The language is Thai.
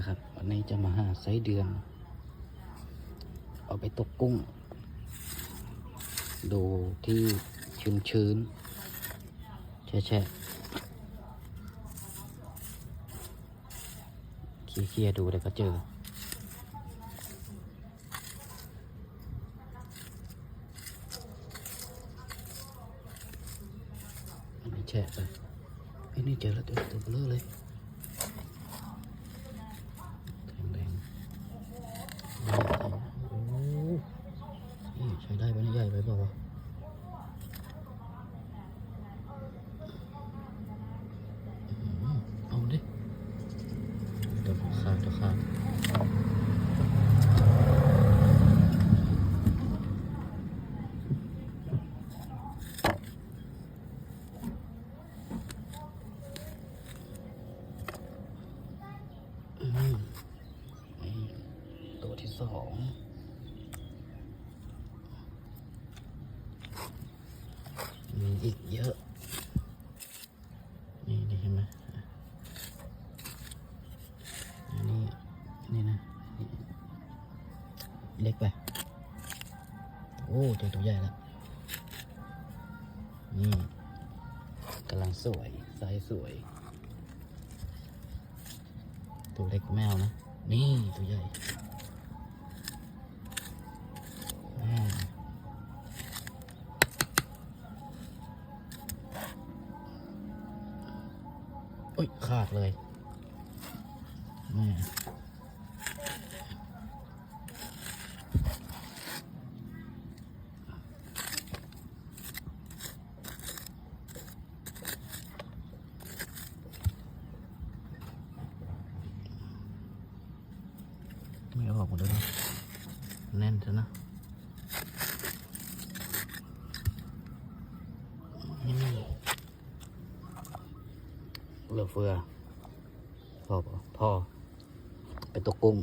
แล้วครับ วันนี้จะมาหาไส้เดือน เอาไปตกกุ้ง ดูที่ชื้นชื้นๆแช่แช่เคลียร์ๆดูเดี๋ยวก็เจออันนี้แฉะไปไอ้ยนี่เจอแล้วตัวตัวเบลอเลยแข็งแรงนี่โอ้โหนี่ใช้ได้ปะเนี่ยใหญ่ไปเปล่าวะอื้อหือเอาดิ เดี๋ยวขาดเดี๋ยวขาดอืมนี่ตัวที่สองมีอีกเยอะ เล็กไป โอ้ตัวตัวใหญ่แล้วนี่กำลังสวยไซส์สวย ตัวเล็กแมวนะ นี่ตัวใหญ่โอ้ยขาดเลยแไม่ออกหมดเลยนะแน่นซะนะนะเหลือเฟือพอพอไปตกกุ้ง